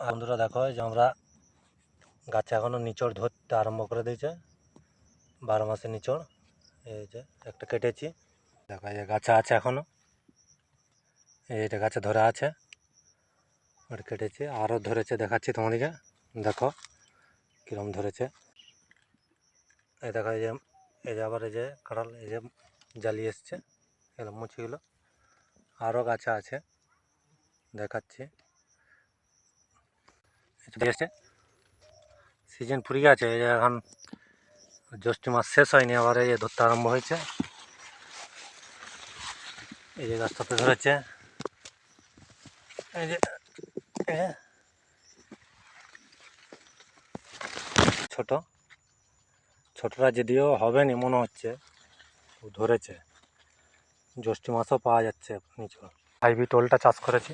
বন্ধুরা দেখো যে আমরা গাছে এখনও নিচড় ধরতে আরম্ভ করে দিয়েছে। বারো মাসের নিচড়, এই যে একটা কেটেছি। দেখো, এই গাছে আছে এখনও এই এটা গাছে ধরে আছে। ওটা কেটেছি আরও ধরেছে, দেখাচ্ছি তোমাদেরকে। দেখো কীরকম ধরেছে। এই দেখো, এই যে এই যে আবার এই যে কাঁঠাল, এই যে জালি এসছে এগুলো মুচিগুলো। আরও গাছে আছে। দেখাচ্ছি। চলে এসছে সিজন ফুরিয়ে গেছে এখন জ্যৈষ্ঠ মাস শেষ হয়নি, আবার এই ধরতে আরম্ভ হয়েছে। এই যে গাছটাতে ধরেছে। এই যে ছোট। ছোটরা যদিও হবে নি মনে হচ্ছে। ধরেছে। জ্যৈষ্ঠ মাসও পাওয়া যাচ্ছে, নিচু। হাইব্রিড টোলটা চাষ করেছি।